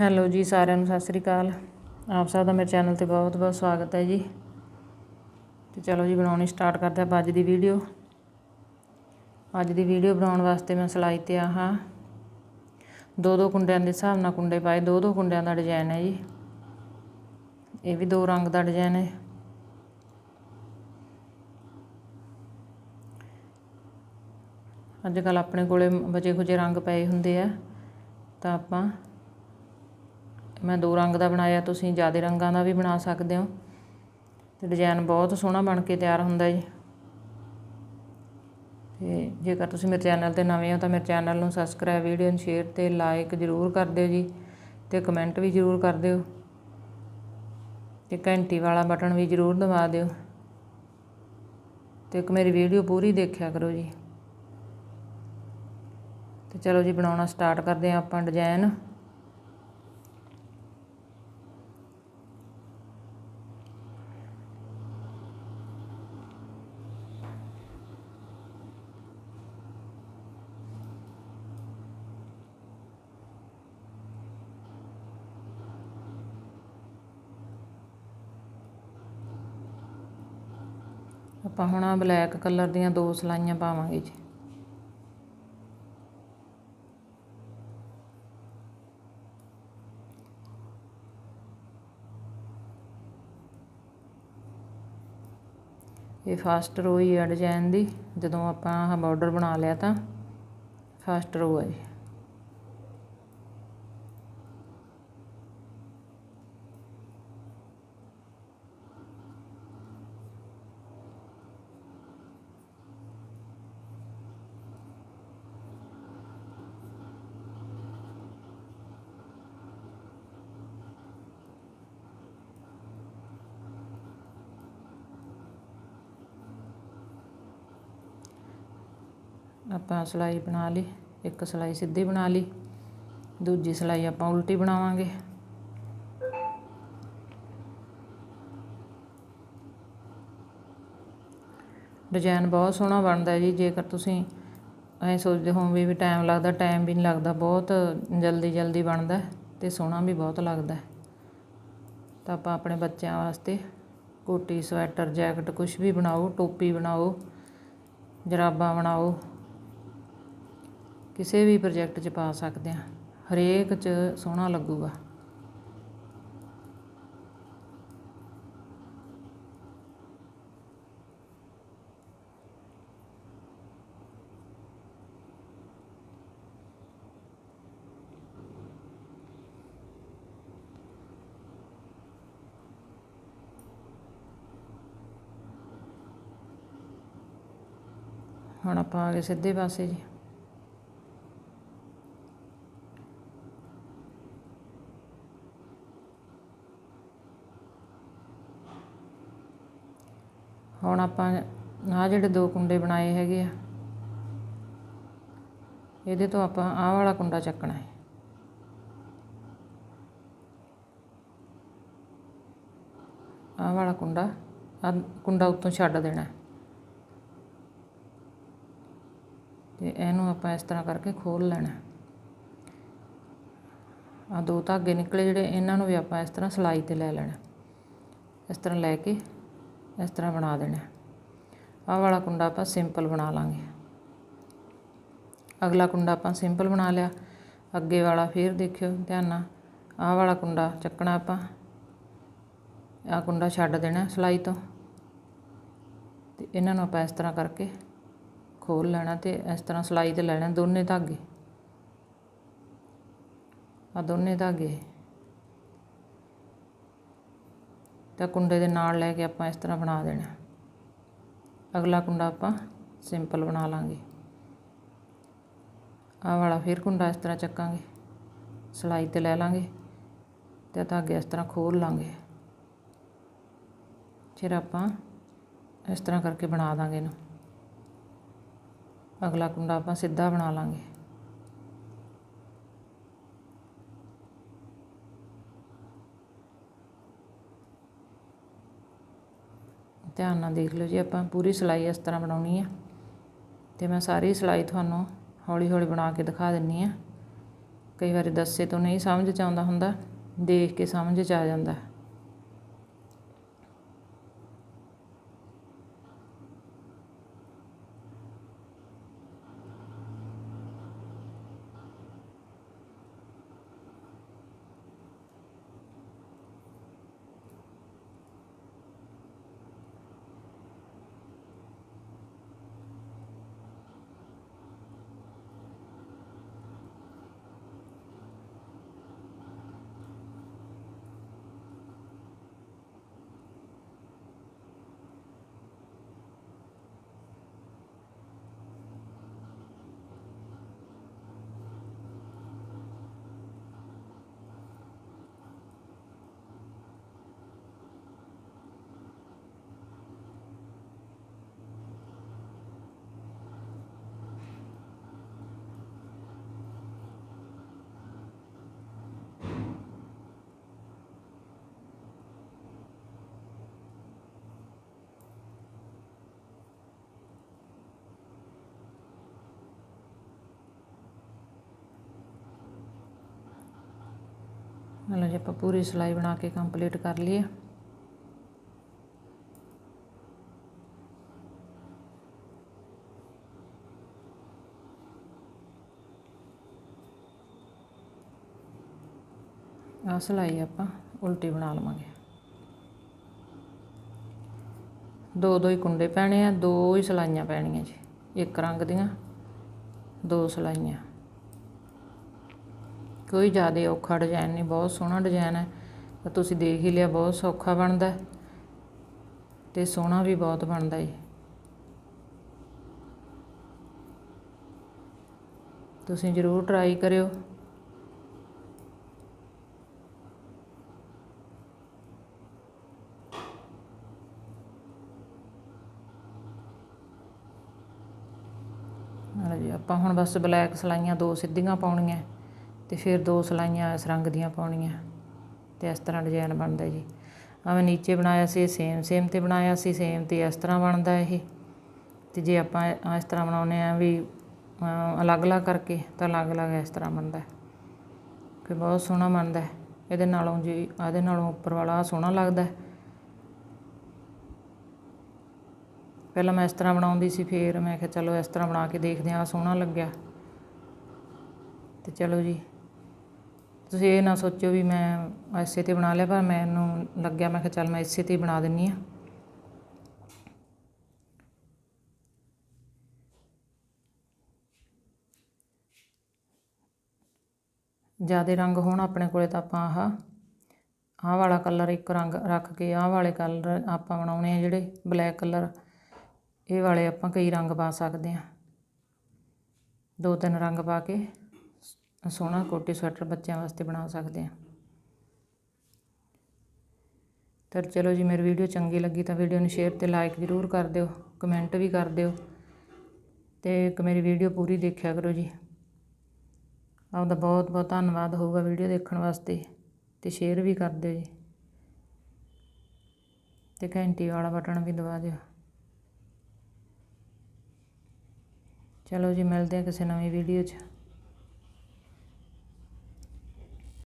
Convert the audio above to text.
Hello ਜੀ, ਸਾਰਿਆਂ ਨੂੰ ਸਤਿ ਸ੍ਰੀ ਅਕਾਲ। ਆਪ ਸਭ ਦਾ ਮੇਰੇ ਚੈਨਲ ਤੇ ਬਹੁਤ ਬਹੁਤ ਸਵਾਗਤ ਹੈ ਜੀ। ਤੇ ਚਲੋ ਜੀ, ਬਣਾਉਣੀ ਸਟਾਰਟ ਕਰਦੇ ਆਪਾਂ ਅੱਜ ਦੀ ਵੀਡੀਓ ਅੱਜ ਦੀ ਵੀਡੀਓ ਬਣਾਉਣ ਵਾਸਤੇ ਮੈਂ ਸਿਲਾਈ ਤੇ ਆਹ ਦੋ ਦੋ ਕੁੰਡਿਆਂ ਦੇ ਹਿਸਾਬ ਨਾਲ ਕੁੰਡੇ ਪਾਏ, ਦੋ ਦੋ ਕੁੰਡਿਆਂ ਦਾ ਡਿਜ਼ਾਈਨ ਹੈ ਜੀ। ਇਹ ਵੀ ਦੋ ਰੰਗ ਦਾ ਡਿਜ਼ਾਈਨ ਹੈ। ਅੱਜ ਕੱਲ ਆਪਣੇ ਕੋਲੇ ਬਚੇ ਖੁਚੇ ਰੰਗ ਪਏ ਹੁੰਦੇ ਆ। ਤਾਂ ਆਪਾਂ ਮੈਂ ਦੋ ਰੰਗ ਦਾ ਬਣਾਇਆ, ਤੁਸੀਂ ਜ਼ਿਆਦਾ ਰੰਗਾਂ ਦਾ ਵੀ ਬਣਾ ਸਕਦੇ ਹੋ। ਤੇ ਡਿਜ਼ਾਈਨ ਬਹੁਤ ਸੋਹਣਾ ਬਣ ਕੇ ਤਿਆਰ ਹੁੰਦਾ ਜੀ। ਤੇ ਜੇਕਰ ਤੁਸੀਂ ਮੇਰੇ ਚੈਨਲ ਤੇ ਨਵੇਂ ਹੋ ਤਾਂ ਮੇਰੇ ਚੈਨਲ ਨੂੰ ਸਬਸਕ੍ਰਾਈਬ ਵੀਡੀਓ ਨੂੰ ਸ਼ੇਅਰ ਤੇ ਲਾਈਕ ਜ਼ਰੂਰ ਕਰ ਦਿਓ ਜੀ ਤੇ ਕਮੈਂਟ ਵੀ ਜ਼ਰੂਰ ਕਰ ਦਿਓ। ਤੇ ਘੰਟੀ ਵਾਲਾ ਬਟਨ ਵੀ ਜ਼ਰੂਰ ਦਬਾ ਦਿਓ। ਤੇ ਇੱਕ ਮੇਰੀ ਵੀਡੀਓ ਪੂਰੀ ਦੇਖਿਆ ਕਰੋ ਜੀ। ਤੇ ਚਲੋ ਜੀ, ਬਣਾਉਣਾ ਸਟਾਰਟ ਕਰਦੇ ਆ ਆਪਾਂ ਡਿਜ਼ਾਈਨ ਆਪਾਂ ਹੁਣ ਬਲੈਕ ਕਲਰ ਦੀਆਂ ਦੋ ਸਲਾਈਆਂ ਪਾਵਾਂਗੇ ਜੀ। ਇਹ ਫਾਸਟ ਰੋ ਹੀ ਹੈ ਡਿਜ਼ਾਈਨ ਦੀ। ਜਦੋਂ ਆਪਾਂ ਆਹ ਬਾਰਡਰ ਬਣਾ ਲਿਆ ਤਾਂ ਫਾਸਟ ਰੋ ਆ ਜੀ। ਆਪਾਂ ਸਿਲਾਈ ਬਣਾ ਲਈ, ਇੱਕ ਸਿਲਾਈ ਸਿੱਧੀ ਬਣਾ ਲਈ, ਦੂਜੀ ਸਿਲਾਈ ਆਪਾਂ ਉਲਟੀ ਬਣਾਵਾਂਗੇ। ਡਿਜ਼ਾਈਨ ਬਹੁਤ ਸੋਹਣਾ ਬਣਦਾ ਜੀ, ਜੇਕਰ ਤੁਸੀਂ ਐ ਸੋਚਦੇ ਹੋ ਵੀ ਟਾਈਮ ਲੱਗਦਾ, ਟਾਈਮ ਵੀ ਨਹੀਂ ਲੱਗਦਾ, ਬਹੁਤ ਜਲਦੀ ਜਲਦੀ ਬਣਦਾ ਤੇ ਸੋਹਣਾ ਵੀ ਬਹੁਤ ਲੱਗਦਾ ਤਾਂ ਆਪਾਂ ਆਪਣੇ ਬੱਚਿਆਂ ਵਾਸਤੇ ਕੋਟੀ, ਸਵੈਟਰ, ਜੈਕਟ ਕੁਝ ਵੀ ਬਣਾਓ, ਟੋਪੀ ਬਣਾਓ, ਜਰਾਬਾਂ ਬਣਾਓ ਕਿਸੇ ਵੀ ਪ੍ਰੋਜੈਕਟ 'ਚ ਪਾ ਸਕਦੇ ਹਾਂ। ਹਰੇਕ 'ਚ ਸੋਹਣਾ ਲੱਗੂਗਾ। ਹੁਣ ਆਪਾਂ ਆ ਗਏ ਸਿੱਧੇ ਪਾਸੇ ਜੀ। ਹੁਣ ਆਪਾਂ ਆਹ ਜਿਹੜੇ ਦੋ ਕੁੰਡੇ ਬਣਾਏ ਹੈਗੇ ਆ, ਇਹਦੇ ਤੋਂ ਆਪਾਂ ਆਹ ਵਾਲਾ ਕੁੰਡਾ ਚੱਕਣਾ ਹੈ। ਆਹ ਵਾਲਾ ਕੁੰਡਾ ਆ ਕੁੰਡਾ ਉੱਤੋਂ ਛੱਡ ਦੇਣਾ ਤੇ ਇਹਨੂੰ ਆਪਾਂ ਇਸ ਤਰ੍ਹਾਂ ਕਰਕੇ ਖੋਲ ਲੈਣਾ ਆ ਦੋ ਧਾਗੇ ਨਿਕਲੇ ਜਿਹੜੇ, ਇਹਨਾਂ ਨੂੰ ਵੀ ਆਪਾਂ ਇਸ ਤਰ੍ਹਾਂ ਸਲਾਈ ਤੇ ਲੈ ਲੈਣਾ ਇਸ ਤਰ੍ਹਾਂ ਲੈ ਕੇ ਇਸ ਤਰ੍ਹਾਂ ਬਣਾ ਦੇਣਾ ਆਹ ਵਾਲਾ ਕੁੰਡਾ ਆਪਾਂ ਸਿੰਪਲ ਬਣਾ ਲਾਂਗੇ। ਅਗਲਾ ਕੁੰਡਾ ਆਪਾਂ ਸਿੰਪਲ ਬਣਾ ਲਿਆ। ਅੱਗੇ ਵਾਲਾ ਫੇਰ ਦੇਖਿਓ ਧਿਆਨ ਨਾਲ। ਆਹ ਵਾਲਾ ਕੁੰਡਾ ਚੱਕਣਾ ਆਪਾਂ। ਆਹ ਕੁੰਡਾ ਛੱਡ ਦੇਣਾ ਸਲਾਈ ਤੋਂ। ਤੇ ਇਹਨਾਂ ਨੂੰ ਆਪਾਂ ਇਸ ਤਰ੍ਹਾਂ ਕਰਕੇ ਖੋਲ ਲੈਣਾ ਤੇ ਇਸ ਤਰ੍ਹਾਂ ਸਲਾਈ ਤੇ ਲੈਣਾ ਦੋਨੇ ਧਾਗੇ। ਆ ਦੋਨੇ ਧਾਗੇ। ਤਾਂ ਕੁੰਡੇ ਦੇ ਨਾਲ ਲੈ ਕੇ ਆਪਾਂ ਇਸ ਤਰ੍ਹਾਂ ਬਣਾ ਦੇਣਾ। ਅਗਲਾ ਕੁੰਡਾ ਆਪਾਂ ਸਿੰਪਲ ਬਣਾ ਲਾਂਗੇ। ਆਹ ਵਾਲਾ ਫਿਰ ਕੁੰਡਾ ਇਸ ਤਰ੍ਹਾਂ ਚੱਕਾਂਗੇ। ਸਲਾਈ ਤੇ ਲੈ ਲਾਂਗੇ ਤੇ ਧਾਗੇ ਇਸ ਤਰ੍ਹਾਂ ਖੋਲ ਲਾਂਗੇ। ਫਿਰ ਆਪਾਂ ਇਸ ਤਰ੍ਹਾਂ ਕਰਕੇ ਬਣਾ ਦਾਂਗੇ ਇਹਨੂੰ। ਅਗਲਾ ਕੁੰਡਾ ਆਪਾਂ ਸਿੱਧਾ ਬਣਾ ਲਾਂਗੇ। ਧਿਆਨ ਨਾਲ ਦੇਖ ਲਓ ਜੀ, ਆਪਾਂ ਪੂਰੀ ਸਿਲਾਈ ਇਸ ਤਰ੍ਹਾਂ ਬਣਾਉਣੀ ਆ। ਤੇ ਮੈਂ ਸਾਰੀ ਸਿਲਾਈ ਤੁਹਾਨੂੰ ਹੌਲੀ ਹੌਲੀ ਬਣਾ ਕੇ ਦਿਖਾ ਦਿੰਨੀ ਆ। ਕਈ ਵਾਰੀ ਦੱਸੇ ਤੋਂ ਨਹੀਂ ਸਮਝ ਚ ਆਉਂਦਾ ਹੁੰਦਾ, ਦੇਖ ਕੇ ਸਮਝ ਚ ਆ ਜਾਂਦਾ। ਮਤਲਬ ਜੀ ਆਪਾਂ ਪੂਰੀ ਸਿਲਾਈ ਬਣਾ ਕੇ ਕੰਪਲੀਟ ਕਰ ਲਈਏ। ਆ ਸਿਲਾਈ ਆਪਾਂ ਉਲਟੀ ਬਣਾ ਲਵਾਂਗੇ। ਦੋ ਦੋ ਹੀ ਕੁੰਡੇ ਪੈਣੇ ਆ, ਦੋ ਹੀ ਸਲਾਈਆਂ ਪੈਣੀਆਂ ਜੀ, ਇੱਕ ਰੰਗ ਦੀਆਂ, ਦੋ ਸਲਾਈਆਂ। ਕੋਈ ਜ਼ਿਆਦਾ ਔਖਾ ਡਿਜ਼ਾਈਨ ਨਹੀਂ, ਬਹੁਤ ਸੋਹਣਾ ਡਿਜ਼ਾਈਨ ਹੈ। ਤਾਂ ਤੁਸੀਂ ਦੇਖ ਹੀ ਲਿਆ, ਬਹੁਤ ਸੌਖਾ ਬਣਦਾ ਹੈ ਤੇ ਸੋਹਣਾ ਵੀ ਬਹੁਤ ਬਣਦਾ ਹੈ। ਤੁਸੀਂ ਜ਼ਰੂਰ ਟਰਾਈ ਕਰਿਓ। ਹਾਂ ਜੀ, ਆਪਾਂ ਹੁਣ ਬਸ ਬਲੈਕ ਸਲਾਈਆਂ ਦੋ ਸਿੱਧੀਆਂ ਪਾਉਣੀਆਂ। ਤੇ ਫਿਰ ਦੋ ਸਲਾਈਆਂ ਇਸ ਰੰਗ ਦੀਆਂ ਪਾਉਣੀਆਂ ਤੇ ਇਸ ਤਰ੍ਹਾਂ ਡਿਜ਼ਾਈਨ ਬਣਦਾ ਜੀ। ਆਵੇਂ ਨੀਚੇ ਬਣਾਇਆ ਸੀ ਸੇਮ ਸੇਮ ਤੇ ਬਣਾਇਆ ਸੀ ਸੇਮ ਤੇ ਇਸ ਤਰ੍ਹਾਂ ਬਣਦਾ ਇਹ। ਤੇ ਜੇ ਆਪਾਂ ਇਸ ਤਰ੍ਹਾਂ ਬਣਾਉਨੇ ਆ ਵੀ ਅਲੱਗ-ਅਲੱਗ ਕਰਕੇ ਤਾਂ ਅਲੱਗ-ਅਲੱਗ ਇਸ ਤਰ੍ਹਾਂ ਬਣਦਾ। ਕਿ ਬਹੁਤ ਸੋਹਣਾ ਬਣਦਾ। ਇਹਦੇ ਨਾਲੋਂ ਜੀ ਆਦੇ ਨਾਲੋਂ ਉੱਪਰ ਵਾਲਾ ਸੋਹਣਾ ਲੱਗਦਾ। ਪਹਿਲਾਂ ਮੈਂ ਇਸ ਤਰ੍ਹਾਂ ਬਣਾਉਂਦੀ ਸੀ, ਫਿਰ ਮੈਂ ਕਿਹਾ ਚਲੋ ਇਸ ਤਰ੍ਹਾਂ ਬਣਾ ਕੇ ਦੇਖਦੇ ਹਾਂ ਸੋਹਣਾ ਲੱਗਿਆ। ਤੇ ਚਲੋ ਜੀ ਤੁਸੀਂ ਇਹ ਨਾ ਸੋਚਿਓ ਵੀ ਮੈਂ ਐਸੇ ਤੇ ਬਣਾ ਲਿਆ, ਪਰ ਮੈਨੂੰ ਲੱਗਿਆ, ਮੈਂ ਕਿਹਾ ਚੱਲ ਮੈਂ ਇਸੇ ਤੇ ਬਣਾ ਦਿੰਨੀ ਆ। ਜਿਆਦੇ ਰੰਗ ਹੋਣ ਆਪਣੇ ਕੋਲੇ ਤਾਂ ਆਪਾਂ ਆਹ ਆਹ ਵਾਲਾ ਕਲਰ ਇੱਕ ਰੰਗ ਰੱਖ ਕੇ, ਆਹ ਵਾਲੇ ਕਲਰ ਆਪਾਂ ਬਣਾਉਣੇ ਆ ਜਿਹੜੇ ਬਲੈਕ ਕਲਰ ਇਹ ਵਾਲੇ ਆਪਾਂ ਕਈ ਰੰਗ ਪਾ ਸਕਦੇ ਆ। ਦੋ ਤਿੰਨ ਰੰਗ ਪਾ ਕੇ। ਸੋਹਣਾ ਕੋਟੀ ਸਵੈਟਰ ਬੱਚਿਆਂ ਵਾਸਤੇ ਬਣਾ ਸਕਦੇ ਆ ਤਾਂ ਚਲੋ ਜੀ, ਮੇਰੀ ਵੀਡੀਓ ਚੰਗੀ ਲੱਗੀ ਤਾਂ ਵੀਡੀਓ ਨੂੰ ਸ਼ੇਅਰ ਤੇ ਲਾਈਕ ਜ਼ਰੂਰ ਕਰ ਦਿਓ ਕਮੈਂਟ ਵੀ ਕਰ ਦਿਓ ਤੇ ਇੱਕ ਮੇਰੀ ਵੀਡੀਓ ਪੂਰੀ ਦੇਖਿਆ ਕਰੋ ਜੀ। ਆਪਦਾ ਬਹੁਤ ਬਹੁਤ ਧੰਨਵਾਦ ਹੋਊਗਾ ਵੀਡੀਓ ਦੇਖਣ ਵਾਸਤੇ ਤੇ ਸ਼ੇਅਰ ਵੀ ਕਰ ਦਿਓ ਜੀ। ਤੇ ਘੰਟੀ ਵਾਲਾ ਬਟਨ ਵੀ ਦਬਾ ਦਿਓ। ਚਲੋ ਜੀ, ਮਿਲਦੇ ਆ ਕਿਸੇ ਨਵੀਂ ਵੀਡੀਓ 'ਚ।